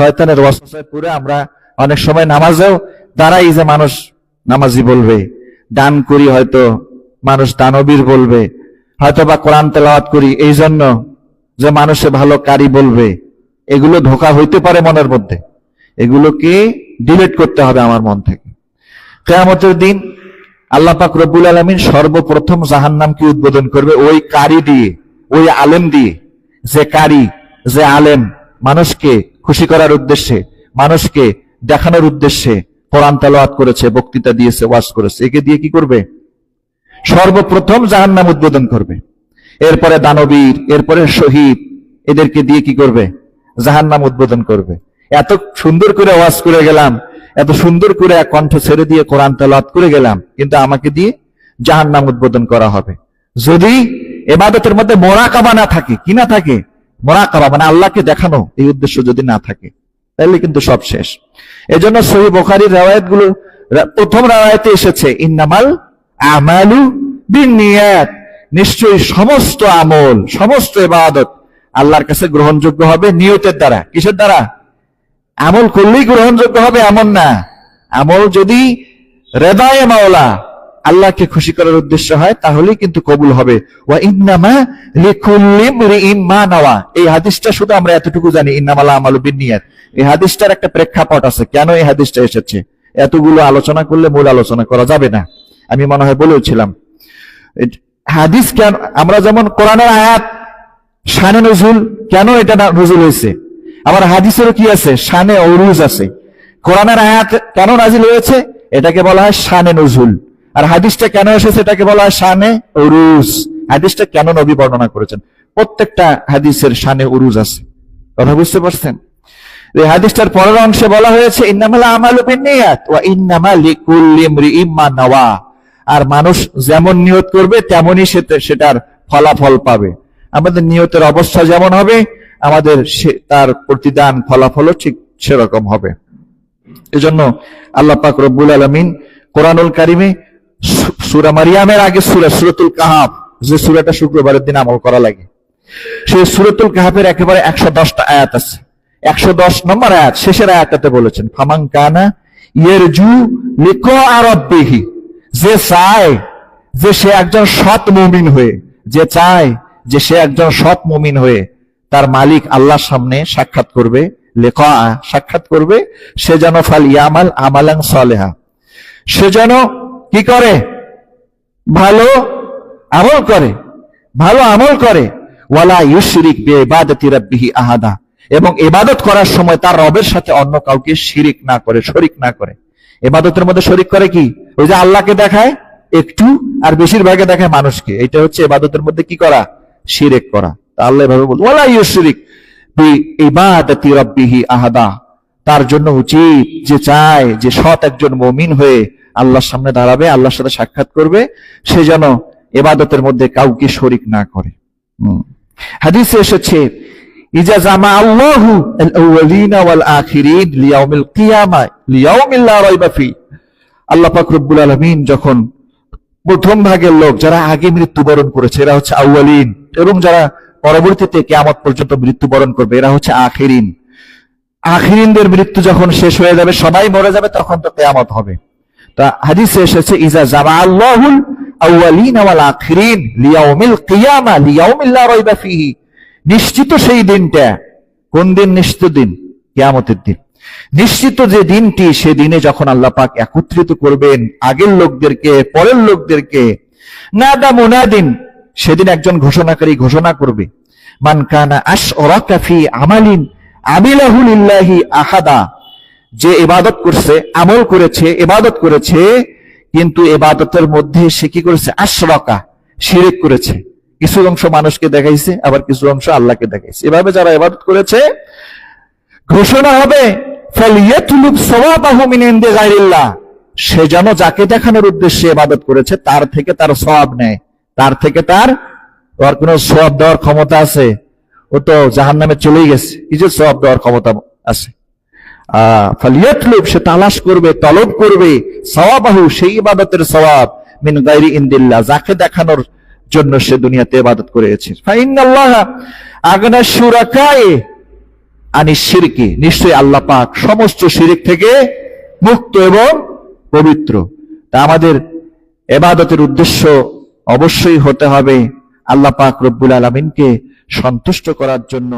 শয়তানের ওয়াসওয়াসায় পুরে আমরা অনেক সময় নামাজেও দাঁড়াই যে মানুষ নামাজি বলবে, দান করি হয়তো মানুষ দানবীর বলবে হয়তো বা কোরআন তেলাওয়াত করি, এই জন্য যে মানুষে ভালো কারি বলবে, এগুলো ধোকা হইতে পারে মনের মধ্যে। এগুলোকে ডিলিট করতে হবে আমার মন থেকে। কেয়ামতের দিন আল্লাহ পাক রব্বুল আলমিন সর্বপ্রথম জাহান্নামকে উদ্বোধন করবে ওই কারি দিয়ে, ওই আলেম দিয়ে, যে কারি, যে আলেম মানুষকে খুশি করার উদ্দেশ্যে, মানুষকে দেখানোর উদ্দেশ্যে কোরআন তেলাওয়াত করেছে, বক্তৃতা দিয়েছে, ওয়াজ করেছে। একে দিয়ে কি করবে? সর্বপ্রথম জাহান্নাম উদ্বোধন করবে। এরপরে দানবীর, এরপরে শহীদ, এদেরকে দিয়ে কি করবে? জাহান্নাম উদ্বোধন করবে। এত সুন্দর করে ওয়াজ করে গেলাম, এত সুন্দর করে এক কণ্ঠ ছেড়ে দিয়ে কোরআন তেলাওয়াত করে গেলাম, কিন্তু আমাকে দিয়ে জাহান্নাম উদ্বোধন করা হবে। যদি এবাদতের মধ্যে মোরাকাবা না থাকে, কি না থাকে? মোরাকাবা মানে আল্লাহকে দেখানো এই উদ্দেশ্য যদি না থাকে, তাহলে কিন্তু সব শেষ। এজন্য সহি বোখারির রেওয়ায়তগুলো প্রথম রেওয়ায়তে এসেছে, ইন্নামাল আমালু বিনিয়াত। নিশ্চয়ই সমস্ত আমল, সমস্ত এবাদত আল্লাহর কাছে গ্রহণযোগ্য হবে নিয়তের দ্বারা। কিসের দ্বারা? আমল করলেই গ্রহণযোগ্য হবে এমন না। আমল যদি রেদায় মাওলা আল্লাহকে খুশি করার উদ্দেশ্য হয়, তাহলেই কিন্তু কবুল হবে। ওয়া নাওয়া। এই হাদিসটা শুধু আমরা এতটুকু জানি, ইন্নামাল আমালু বিনিয়াত এই হাদিসটার একটা প্রেক্ষাপট আছে। কেন এই হাদিসটা এসেছে? এতগুলো আলোচনা করলে মূল আলোচনা করা যাবে না। আমি মনে হয় বলেছিলাম এ- হাদিস কেন আমরা যেমন কোরআনের আয়াত, শানে নজুল, কেন এটা নজুল হয়েছে? আবার হাদিসেরও কি আছে? শানে অরুজ আছে। কোরআনের আয়াত কেন নাজিল হয়েছে? এটাকে বলা হয় শানে নজুল। আর হাদিসটা কেন এসেছে এটাকে বলা হয় শানে অরুজ হাদিসটা কেন নবী বর্ণনা করেছেন? প্রত্যেকটা হাদিসের শানে উরুজ আছে। কথা বুঝতে পারছেন? এই হাদিসটার পরের অংশে বলা হয়েছে, ইন্নামাল আমালু বিন্নিয়াত ওয়া ইন্নামা লিকুল্লি ইমরিইম নাওয়া। আর মানুষ যেমন নিয়ত করবে, তেমনই সেটার ফলাফল পাবে। আমাদের নিয়তের অবস্থা যেমন হবে, আমাদের সে- তার প্রতিদান ফলাফলও ঠিক সেরকম হবে। এজন্য আল্লাহ পাক রব্বুল আলমিন কোরআনুল কারিমে সূরা মারিয়ামের আগে সুরা, সূরাতুল কাহাব যে সূরাটা শুক্রবারের দিন আমল করা লাগে। সেই সূরাতুল কাহাবের একেবারে একশো দশটা আয়াত আছে। একশো দশ নম্বর আয়াত, শেষের আয়াতটাতে বলেছেন ফামাং কানা ইয়ারজু লিকো আরব্বিহি যে চায় যে সে একজন সৎ মুমিন হয়ে, যে চায় যে সে একজন সৎ মুমিন হয়ে তার মালিক আল্লাহর সামনে সাক্ষাৎ করবে লেখা সাক্ষাৎ করবে, সে যেন ফাল ইয়ামাল আমালাং সলেহা। সে যেন কি করে? ভালো আমল করে। ভালো আমল করে। ওয়ালা ইউশরিক বে ইবাদতি রাব্বিহি আহাদা। এবং ইবাদত করার সময় তার রবের সাথে অন্য কাউকে শিরিক না করে, শরিক না করে। ইবাদতের মধ্যে শরিক করে কি? ওই যে আল্লাহকে দেখায়, একটু আর বেশিরভাগে দেখায় মানুষকে। এটা হচ্ছে ইবাদতের মধ্যে কি করা? শিরিক করা। তা আল্লাহ এভাবে বল, ওয়ালা ইউশরিক ইবাদতি রাব্বিহি আহাদা। তার জন্য উচিত যে চায় যে সৎ একজন মমিন হয়ে আল্লাহর সামনে দাঁড়াবে, আল্লাহর সাথে সাক্ষাৎ করবে, সে যেন এবাদতের মধ্যে কাউকে শরিক না করে। হাদিসে এসেছে আল্লাহু পাক যখন প্রথম ভাগের লোক, যারা আগে মৃত্যুবরণ করেছে, এরা হচ্ছে আউয়ালিন। এবং যারা পরবর্তীতে কিয়ামত পর্যন্ত মৃত্যুবরণ করবে, এরা হচ্ছে আখিরিন। আখিরিনদের মৃত্যু যখন শেষ হয়ে যাবে, সবাই মরে যাবে, তখন তো কেয়ামত হবে। তা হাদিসে এসেছে, ইজা জামা আল্লাহুল আউয়ালিন ওয়াল আখিরিন লিয়াউমিল কিয়ামা লিয়াউমিল রাইবা ফিহি। নিশ্চিত সেই দিনটা কোন দিন? নিশ্চিত দিন, কিয়ামতের দিন। নিশ্চিত যে দিনটি সে দিনে যখন আল্লাহ পাক একত্রিত করবেন আগের লোকদেরকে, পরের লোকদেরকে না নাদা মুনাদিন, সেদিন একজন ঘোষণাকারী ঘোষণা করবে, মান কানা আশ ফি আমালিন আবিলাহুলিল্লাহি আহাদা। যে ইবাদত করছে, আমল করেছে, ইবাদত করেছে, কিন্তু ইবাদতের মধ্যে সে কি করেছে? আশরকা, শিরিক করেছে। কিছু অংশ মানুষকে দেখাইছে, আবার কিছু অংশ আল্লাহকে দেখাইছে। এভাবে যারা ইবাদত করেছে, ঘোষণা হবে সে যেন যাকে দেখানোর উদ্দেশ্যে ইবাদত করেছে, তার থেকে তার সওয়াব নেয়। তার থেকে তার ওর কোনো সওয়াব দেওয়ার ক্ষমতা আছে? ও তো জাহান্নামে চলেই গেছে। কিছু সওয়াব দেওয়ার ক্ষমতা আছে? ফালিয়াতলুব, সে তালাশ করবে, তলব করবে, সওয়াবাহু, সেই ইবাদতের সওয়াব, মিন গায়রি ইনদিল্লাহ যাকে দেখানোর জন্য সে দুনিয়াতে ইবাদত করেছে। ফাইনাল্লাহ আগনা শুরাকায়ে আনি শিরকি, নিশ্চয়ই আল্লাহ পাক সমস্ত শিরিক থেকে মুক্ত এবং পবিত্র। তা আমাদের এবাদতের উদ্দেশ্য অবশ্যই হতে হবে আল্লাহ পাক রব্বুল আলমিনকে সন্তুষ্ট করার জন্য।